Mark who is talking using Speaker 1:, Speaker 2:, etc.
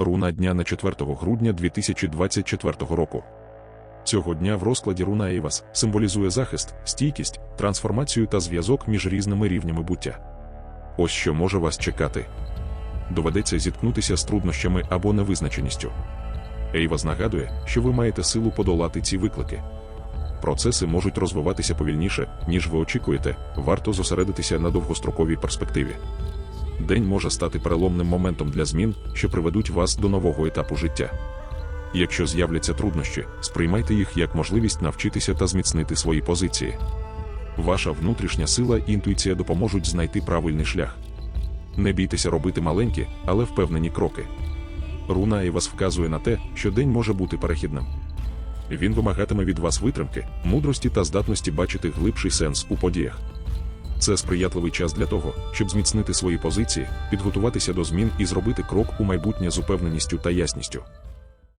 Speaker 1: Руна дня на 4 грудня 2024 року. Цього дня в розкладі руна Ейвас символізує захист, стійкість, трансформацію та зв'язок між різними рівнями буття. Ось що може вас чекати. Доведеться зіткнутися з труднощами або невизначеністю. Ейвас нагадує, що ви маєте силу подолати ці виклики. Процеси можуть розвиватися повільніше, ніж ви очікуєте, варто зосередитися на довгостроковій перспективі. День може стати переломним моментом для змін, що приведуть вас до нового етапу життя. Якщо з'являться труднощі, сприймайте їх як можливість навчитися та зміцнити свої позиції. Ваша внутрішня сила і інтуїція допоможуть знайти правильний шлях. Не бійтеся робити маленькі, але впевнені кроки. Руна і вас вказує на те, що день може бути перехідним. Він вимагатиме від вас витримки, мудрості та здатності бачити глибший сенс у подіях. Це сприятливий час для того, щоб зміцнити свої позиції, підготуватися до змін і зробити крок у майбутнє з упевненістю та ясністю.